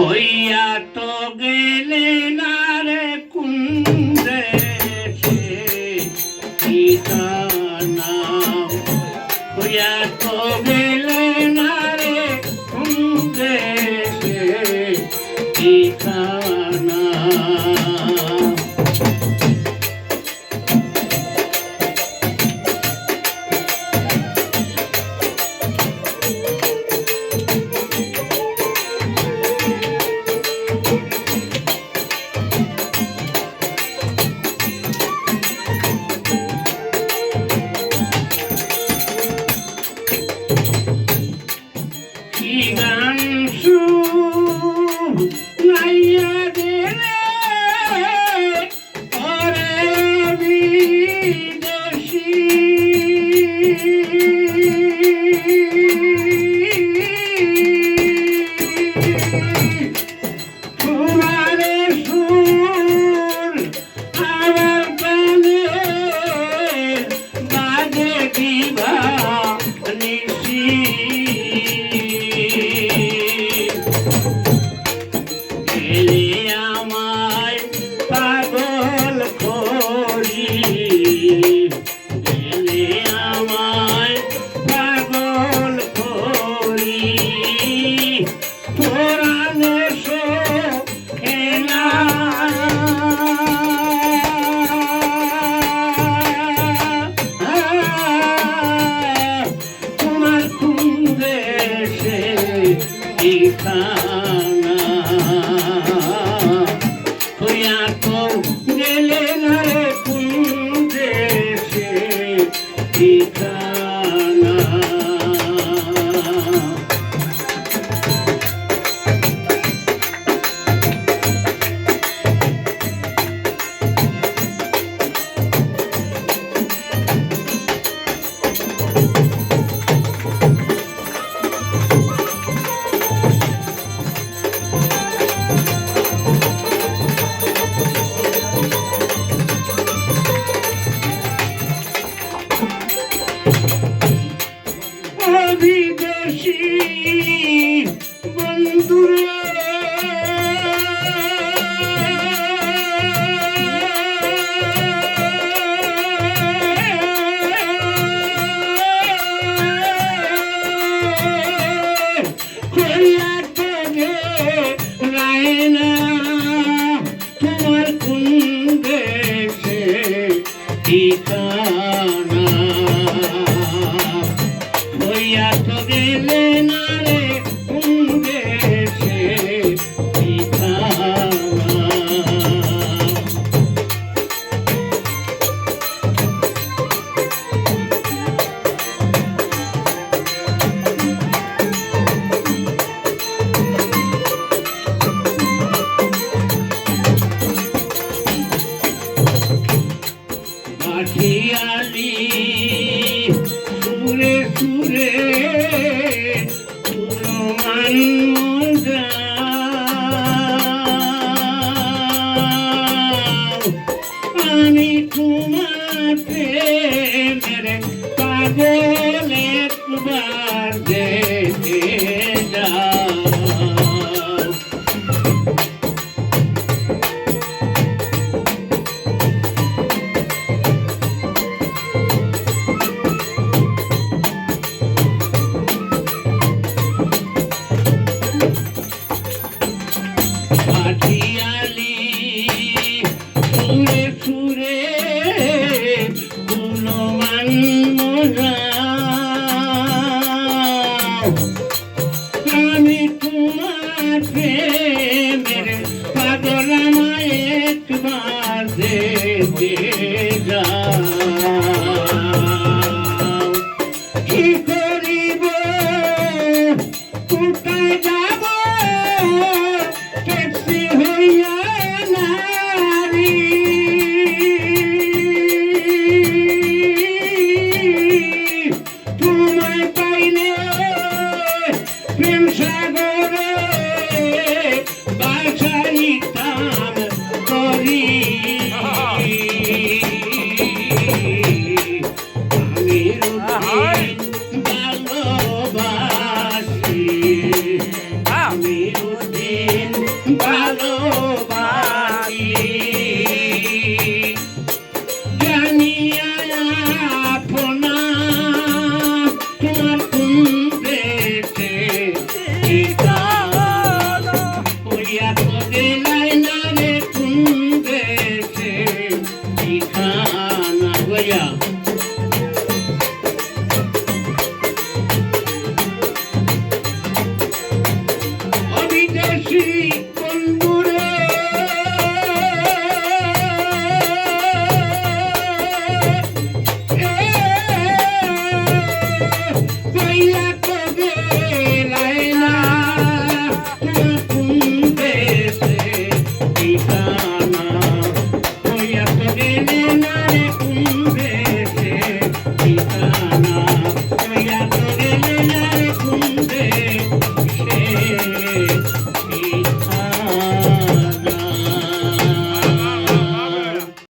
হইয়া তো গেলে না রে ঠিকানা। হইয়া তো গেলে না রে কোন ঠিকানা। বইয়া তবে না আমি তোমার প্রেমের পাগল একবার দেখে যা। Hari Krishna.